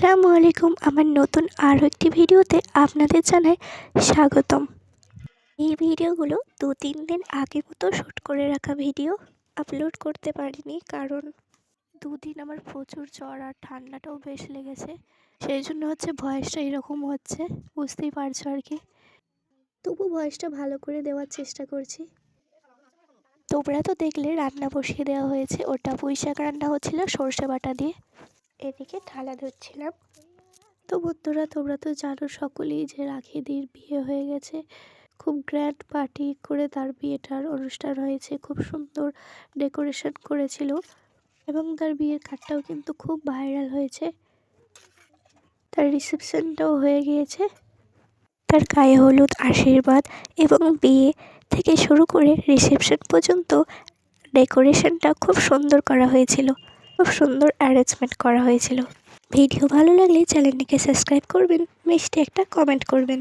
আসসালামু আলাইকুম। আমার নতুন আরও একটি ভিডিওতে আপনাদের জানাই স্বাগতম। এই ভিডিওগুলো দু তিন দিন আগে মতো শ্যুট করে রাখা ভিডিও। আপলোড করতে পারিনি কারণ দুদিন আমার প্রচুর জ্বর আর ঠান্ডাটাও বেশ লেগেছে। সেই জন্য হচ্ছে ভয়েসটা এরকম হচ্ছে, বুঝতেই পারছ আর কি। তবু ভয়েসটা ভালো করে দেওয়ার চেষ্টা করছি। তোমরা তো দেখলে রান্না বসিয়ে দেওয়া হয়েছে, ওটা পুঁই শাক রান্না হচ্ছিল সর্ষে বাটা দিয়ে। এদিকে থালা ধুচ্ছিলাম তো বন্ধুরা, তোমরা তো জানো সকলেই যে রাখিদির বিয়ে হয়ে গেছে। খুব গ্র্যান্ড পার্টি করে তার বিয়েটার অনুষ্ঠান হয়েছে। খুব সুন্দর ডেকোরেশন করেছিল এবং তার বিয়ের কার্ডটাও কিন্তু খুব ভাইরাল হয়েছে। তার রিসেপশনটাও হয়ে গিয়েছে। তার গায়ে হলুদ আশীর্বাদ এবং বিয়ে থেকে শুরু করে রিসেপশন পর্যন্ত ডেকোরেশনটা খুব সুন্দর করা হয়েছিল। খুব সুন্দর অ্যারেঞ্জমেন্ট করা হয়েছিল। ভিডিও ভালো লাগলে চ্যানেলটিকে সাবস্ক্রাইব করবেন, মিষ্টি একটা কমেন্ট করবেন।